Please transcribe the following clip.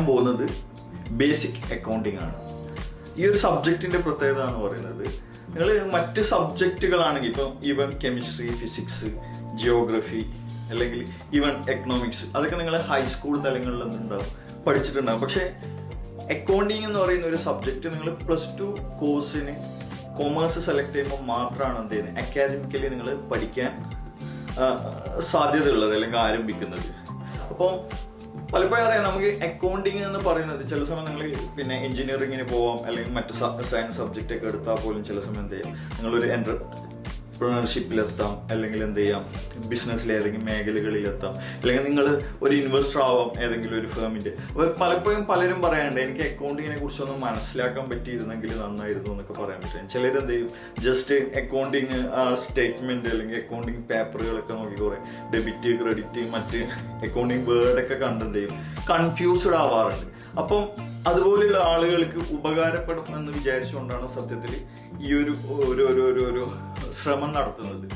പറയാൻ പോകുന്നത് basic accounting ആണ്. ഈ ഒരു സബ്ജക്റ്റിന്റെ പ്രത്യേകത എന്ന് പറയുന്നത്. നിങ്ങൾ മറ്റ് സബ്ജക്റ്റുകളാണെങ്കിൽ ഇപ്പം ഈവൻ കെമിസ്ട്രി ഫിസിക്സ് ജിയോഗ്രഫി അല്ലെങ്കിൽ ഈവൻ എക്കണോമിക്സ് അതൊക്കെ നിങ്ങൾ ഹൈസ്കൂൾ തലങ്ങളിൽ ഉണ്ടാവും പഠിച്ചിട്ടുണ്ടാവും. പക്ഷേ അക്കൗണ്ടിങ് എന്ന് പറയുന്ന ഒരു സബ്ജക്റ്റ് നിങ്ങൾ പ്ലസ് ടു കോഴ്സിന് കൊമേഴ്സ് സെലക്ട് ചെയ്യുമ്പോൾ മാത്രമാണ് എന്ത് ചെയ്യുന്നത്? അക്കാദമിക്കലി നിങ്ങൾ പഠിക്കാൻ സാധ്യതയുള്ളത് അല്ലെങ്കിൽ ആരംഭിക്കുന്നത്. അപ്പോൾ പലപ്പോഴും അറിയാം നമുക്ക് അക്കൗണ്ടിങ് എന്ന് പറയുന്നത് ചില സമയം നിങ്ങൾ പിന്നെ എഞ്ചിനീയറിങ്ങിന് പോവാം അല്ലെങ്കിൽ മറ്റു സയൻസ് സബ്ജക്റ്റ് ഒക്കെ എടുത്താൽ പോലും ചില സമയം എന്ത് ചെയ്യാം? നിങ്ങളൊരു എന്റർപ്രണർഷിപ്പിലെത്താം അല്ലെങ്കിൽ എന്ത് ചെയ്യാം? ബിസിനസ്സിൽ ഏതെങ്കിലും മേഖലകളിലെത്താം. അല്ലെങ്കിൽ നിങ്ങൾ ഒരു ഇൻവെസ്റ്റർ ആവാം ഏതെങ്കിലും ഒരു ഫേമിന്റെ അപ്പോൾ പലപ്പോഴും പലരും പറയാനുണ്ട് എനിക്ക് അക്കൗണ്ടിങ്ങിനെ കുറിച്ചൊന്നും മനസ്സിലാക്കാൻ പറ്റിയിരുന്നെങ്കിൽ നന്നായിരുന്നു എന്നൊക്കെ പറയാൻ പറ്റും. ചിലർ എന്ത് ചെയ്യും? ജസ്റ്റ് അക്കൗണ്ടിങ് സ്റ്റേറ്റ്മെന്റ് അല്ലെങ്കിൽ അക്കൗണ്ടിങ് പേപ്പറുകളൊക്കെ നോക്കി കുറെ ഡെബിറ്റ് ക്രെഡിറ്റ് മറ്റ് അക്കൗണ്ടിങ് വേർഡൊക്കെ കണ്ടെന്ത് ചെയ്യും? കൺഫ്യൂസ്ഡ് ആവാറുണ്ട്. അപ്പം അതുപോലെയുള്ള ആളുകൾക്ക് ഉപകാരപ്പെടുമെന്ന് വിചാരിച്ചുകൊണ്ടാണ് സത്യത്തിൽ ഈ ഒരു ഒരു ഒരു ഒരു sıramanın arttığını